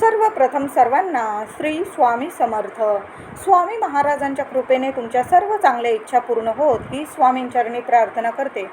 सर्वप्रथम सर्वांना श्री स्वामी समर्थ. स्वामी महाराजांच्या कृपेने तुमच्या सर्व चांगल्या इच्छा पूर्ण होत ही स्वामींचरणी प्रार्थना करते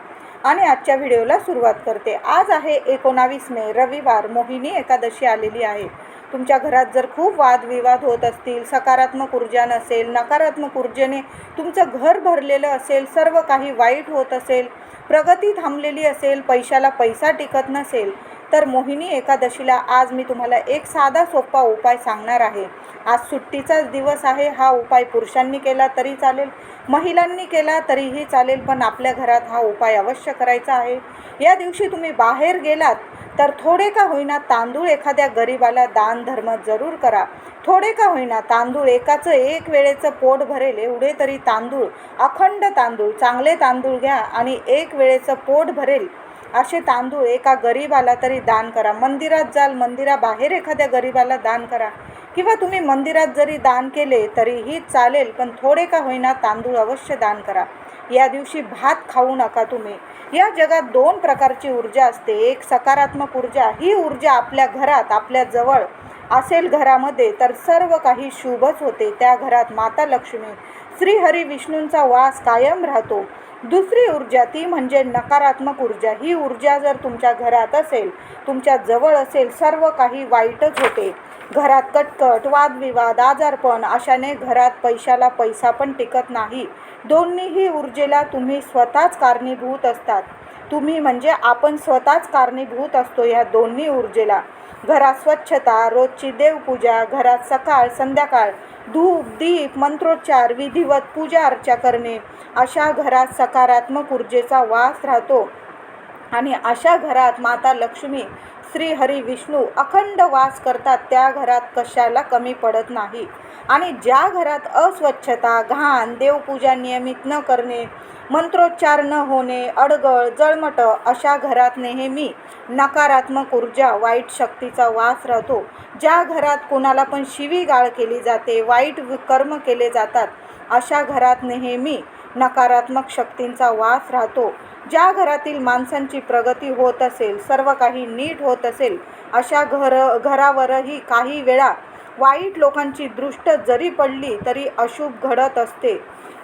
आणि आजच्या व्हिडिओला सुरुवात करते. आज आहे एकोणावीस मे रविवार मोहिनी एकादशी आलेली आहे. तुमच्या घरात जर खूप वादविवाद होत असतील सकारात्मक ऊर्जा नसेल नकारात्मक ऊर्जेने तुमचं घर भरलेलं असेल सर्व काही वाईट होत असेल प्रगती थांबलेली असेल पैशाला पैसा टिकत नसेल तर मोहिनी एकादशीला आज मी तुम्हाला एक साधा सोपा उपाय सांगणार आहे. आज सुट्टीचाच दिवस आहे. हा उपाय पुरुषांनी केला तरी चालेल महिलांनी केला तरीही चालेल पण आपल्या घरात हा उपाय अवश्य करायचा आहे. या दिवशी तुम्ही बाहेर गेलात तर थोडे का होईना तांदूळ एखाद्या गरिबाला दान धर्म जरूर करा. थोडे का होईना तांदूळ एकाचं एक वेळेचं पोट भरेल एवढे तरी तांदूळ अखंड तांदूळ चांगले तांदूळ घ्या आणि एक वेळेचं पोट भरेल. असे तांदूळ एका गरिबाला तरी दान करा. मंदिरात जाल मंदिराबाहेर एखाद्या गरिबाला दान करा. किंवा तुम्ही मंदिरात जरी दान केले तरीही चालेल पण थोडे का होईना तांदूळ अवश्य दान करा. या दिवशी भात खाऊ नका तुम्ही. या जगात दोन प्रकारची ऊर्जा असते. एक सकारात्मक ऊर्जा ही ऊर्जा आपल्या घरात आपल्या जवळ असेल घरामध्ये तर सर्व काही शुभच होते. त्या घरात माता लक्ष्मी श्रीहरी विष्णूंचा वास कायम राहतो. दुसरी ऊर्जा ती म्हणजे नकारात्मक ऊर्जा. ही ऊर्जा जर तुमच्या घरात असेल तुमच्या जवळ असेल सर्व काही वाईटच होते. घरात कटकट वादविवाद आजारपण अशाने घरात पैशाला पैसा पण टिकत नाही. दोन्हीही ऊर्जेला तुम्ही स्वतःच कारणीभूत असतात. तुम्ही म्हणजे आपण स्वतःच कारणीभूत असतो या दोन्ही ऊर्जेला. घरात स्वच्छता रोजची देवपूजा घरात सकाळ संध्याकाळ धूप दीप मंत्रोच्चार विधिवत पूजा अर्चा करणे अशा घरात सकारात्मक ऊर्जेचा वास राहतो. आणि अशा घरात माता लक्ष्मी श्री हरी विष्णू अखंड वास करतात त्या घरात कशाला कमी पडत नाही. आणि ज्या घरात अस्वच्छता घाण देवपूजा नियमित न करणे मंत्रोच्चार न होणे अडगळ जळमट अशा घरात नेहमी नकारात्मक ऊर्जा वाईट शक्तीचा वास राहतो. ज्या घरात कोणाला पण शिवीगाळ केली जाते वाईट कर्म केले जातात अशा घरात नेहमी नकारात्मक शक्तींचा वास राहतो. ज्या घरातील माणसांची प्रगती होत असेल सर्व काही नीट होत असेल अशा घर घरावरही काही वेळा वाईट लोकांची दृष्ट जरी पडली तरी अशुभ घडत असते.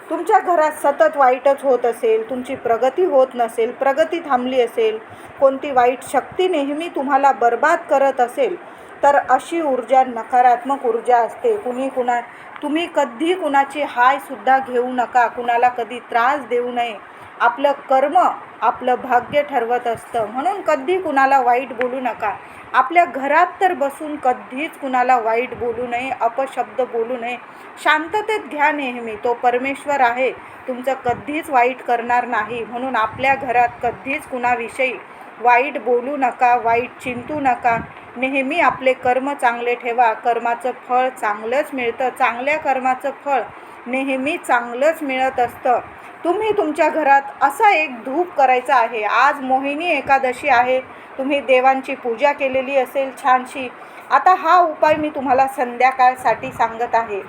तुमच्या घरात सतत वाईटच होत असेल तुमची प्रगती होत नसेल प्रगती थांबली असेल कोणती वाईट शक्ती नेहमी तुम्हाला बर्बाद करत असेल तर अशी ऊर्जा नकारात्मक ऊर्जा असते. कुणी कुणा तुम्ही कधी कुणाची हायसुद्धा घेऊ नका. कुणाला कधी त्रास देऊ नये. आपलं कर्म आपलं भाग्य ठरवत असतं. म्हणून कधी कुणाला वाईट बोलू नका. आपल्या घरात तर बसून कधीच कुणाला वाईट बोलू नये अपशब्द बोलू नये. शांततेत घ्या नेहमी. तो परमेश्वर आहे. तुमचं कधीच वाईट करणार नाही. म्हणून आपल्या घरात कधीच कुणाविषयी वाईट बोलू नका वाईट चिंतू नका. नेहमी आपले कर्म चांगले ठेवा. कर्माचं फळ चांगलंच मिळतं. चांगल्या कर्माचं फळ नेहमी चांगलंच मिळत असतं. तुम्ही तुमच्या घरात असा एक धूप करायचा आहे. आज मोहिनी एकादशी आहे. तुम्ही देवांची पूजा केलेली असेल छानशी. आता हा उपाय मी तुम्हाला संध्याकाळसाठी सांगत आहे.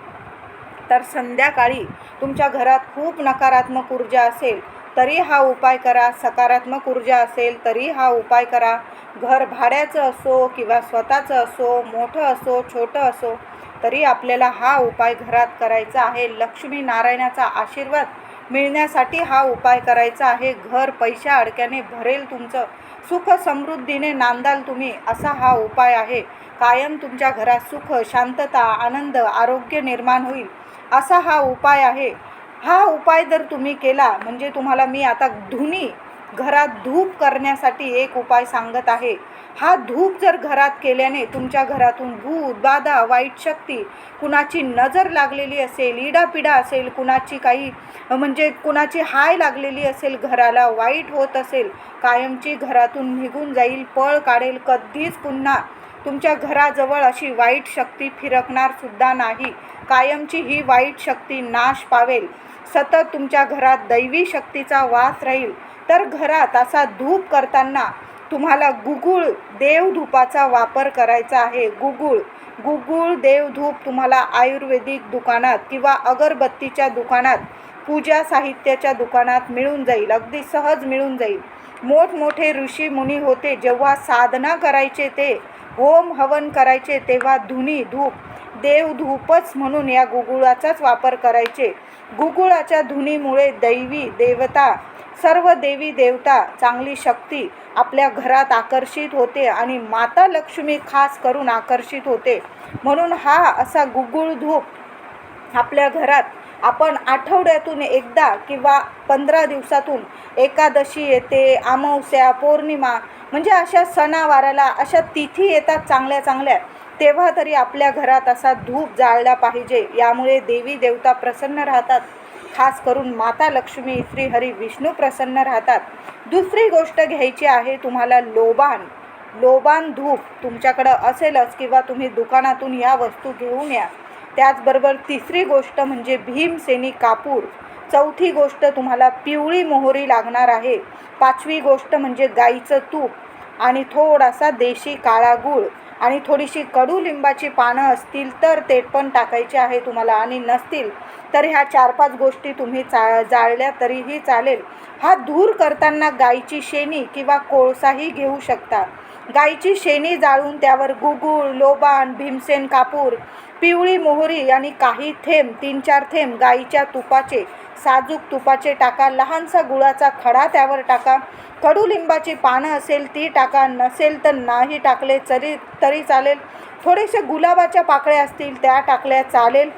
तर संध्याकाळी तुमच्या घरात खूप नकारात्मक ऊर्जा असेल. तरी हा उपाय करा. सकारात्मक ऊर्जा असेल तरी हा उपाय करा. घर भाड्याचं असो किंवा स्वतःचं असो मोठं असो छोटं असो तरी आपल्याला हा उपाय घरात करायचा आहे. लक्ष्मी नारायणाचा आशीर्वाद मिळण्यासाठी हा उपाय करायचा आहे. घर पैशा अडक्याने भरेल तुमचं. सुख समृद्धीने नांदाल तुम्ही असा हा उपाय आहे. कायम तुमच्या घरात सुख शांतता आनंद आरोग्य निर्माण होईल असा हा उपाय आहे. हा उपाय जर तुम्ही केला म्हणजे तुम्हाला मी आता धुनी घरात धूप करण्यासाठी एक उपाय सांगत आहे. हा धूप जर घरात केल्याने तुमच्या घरातून भूत बाधा वाईट शक्ती कुणाची नजर लागलेली असेल इडापिडा असेल कुणाची काही म्हणजे कुणाची हाय लागलेली असेल घराला वाईट होत असेल कायमची घरातून निघून जाईल पळ काढेल कधीच पुन्हा तुमच्या घराजवळ अशी वाईट शक्ती फिरकणार सुद्धा नाही. कायमची ही वाईट शक्ती नाश पावेल. सतत तुमच्या घरात दैवी शक्तीचा वास राहील. तर घरात असा धूप करताना तुम्हाला गुगुळ देवधूपाचा वापर करायचा आहे. गुगुळ गुगुळ देवधूप तुम्हाला आयुर्वेदिक दुकानात किंवा अगरबत्तीच्या दुकानात पूजा साहित्याच्या दुकानात मिळून जाईल. अगदी सहज मिळून जाईल. मोठमोठे ऋषी मुनी होते. जेव्हा साधना करायचे ते होम हवन करायचे तेव्हा धुनी धूप देवधूपच म्हणून या गुगुळाचाच वापर करायचे. गुगुळाच्या धुनीमुळे दैवी देवता सर्व देवी देवता चांगली शक्ती आपल्या घरात आकर्षित होते आणि माता लक्ष्मी खास करून आकर्षित होते. म्हणून हा असा गुगुळ धूप आपल्या घरात आपण आठवड्यातून एकदा किंवा पंधरा दिवसातून एकादशी येते अमावस्या पौर्णिमा म्हणजे अशा सणावाराला अशा तिथी येतात चांगल्या चांगल्या. तेव्हा तरी आपल्या घरात असा धूप जाळला पाहिजे यामुळे देवी देवता प्रसन्न राहतात. खास करून माता लक्ष्मी श्री हरी विष्णू प्रसन्न राहतात. दुसरी गोष्ट घ्यायची आहे तुम्हाला लोबान. लोबान धूप तुमच्याकडं असेलच किंवा तुम्ही दुकानातून या वस्तू घेऊन या. त्याचबरोबर तिसरी गोष्ट म्हणजे भीमसेनी कापूर. चौथी गोष्ट तुम्हाला पिवळी मोहरी लागणार आहे. पाचवी गोष्ट म्हणजे गाईचं तूप. आणि थोडासा देशी काळा गूळ आणि थोडीशी कडुलिंबाची पानं असतील तर ते पण टाकायचे आहे तुम्हाला आणि नसतील तर ह्या चार पाच गोष्टी तुम्ही चा जाळल्या तरीही चालेल. हा धूर करताना गाईची शेणी किंवा कोळसाही घेऊ शकता. गाईची शेणी जाळून त्यावर गुगुळ लोबान भीमसेन कापूर पिवळी मोहरी आणि काही थेंब तीन चार थेंब गाईच्या तुपाचे साजूक तुपाचे टाका लहानसा गुळाचा खडा त्यावर टाका. कडुलिंबाची पानं असेल ती टाका नसेल तर नाही टाकले तरी तरी चालेल. थोडेसे गुलाबाच्या पाकळ्या असतील त्या टाकल्या चालेल.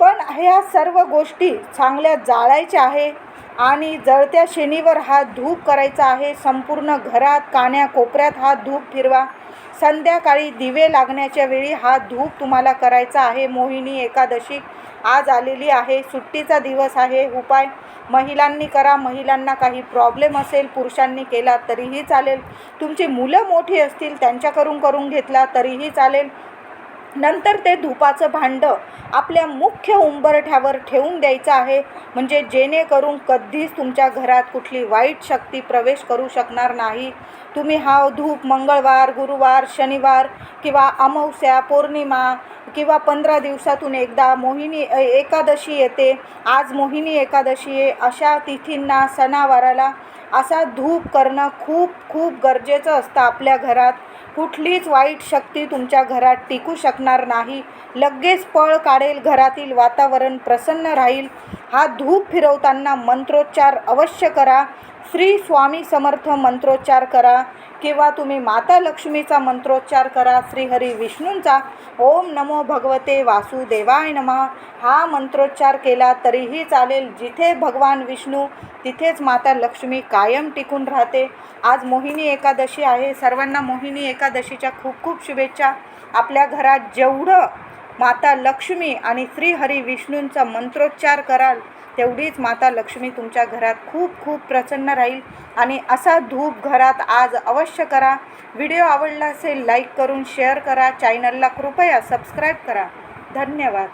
पण ह्या सर्व गोष्टी चांगल्या जाळायच्या आहे. आणि जळत्या शेणीवर हा धूप करायचा आहे. संपूर्ण घरात कान्या कोपऱ्यात हा धूप फिरवा. संध्याकाळी दिवे लागण्याच्या वेळी हा धूप तुम्हाला करायचा आहे. मोहिनी एकादशी आज आलेली आहे. सुट्टीचा दिवस आहे. उपाय? महिलांनी करा. महिलांना काही प्रॉब्लेम असेल पुरुषांनी केला तरीही चालेल. तुमची मुलं मोठी असतील त्यांच्याकडून करून घेतला तरीही चालेल. नंतर ते धुपाचं भांडं आपल्या मुख्य उंबरठ्यावर ठेवून द्यायचं आहे. म्हणजे जेणेकरून कधीच तुमच्या घरात कुठली वाईट शक्ती प्रवेश करू शकणार नाही. तुम्ही हा धूप मंगळवार गुरुवार शनिवार किंवा अमावस्या पौर्णिमा किंवा पंधरा दिवसातून एकदा मोहिनी एकादशी येते. आज मोहिनी एकादशी आहे. अशा तिथींना सणावाराला असा धूप करणं खूप खूप गरजेचं असतं आपल्या घरात. कुठलीच वाईट शक्ती तुमच्या घरात टिकू शकणार नाही. लगेच पळ काढेल घरातील वातावरण प्रसन्न राहील. हा धूप फिरवताना मंत्रोच्चार अवश्य करा. श्री स्वामी समर्थ मंत्रोच्चार करा किंवा तुम्ही माता लक्ष्मीचा मंत्रोच्चार करा श्रीहरी विष्णूंचा. ओम नमो भगवते वासुदेवाय नमः. हा मंत्रोच्चार केला तरीही चालेल जिथे भगवान विष्णू तिथेच माता लक्ष्मी कायम टिकून राहते. आज मोहिनी एकादशी आहे. सर्वांना मोहिनी एकादशीच्या खूप खूप शुभेच्छा. आपल्या घरात जेवढं माता लक्ष्मी आणि श्रीहरी विष्णूंचा मंत्रोच्चार कराल तेवढीच माता लक्ष्मी तुमच्या घरात खूप खूप प्रसन्न राहील. आणि असा धूप घरात आज अवश्य करा. व्हिडिओ आवडला असेल लाईक करून शेअर करा. चॅनलला कृपया सबस्क्राईब करा. धन्यवाद.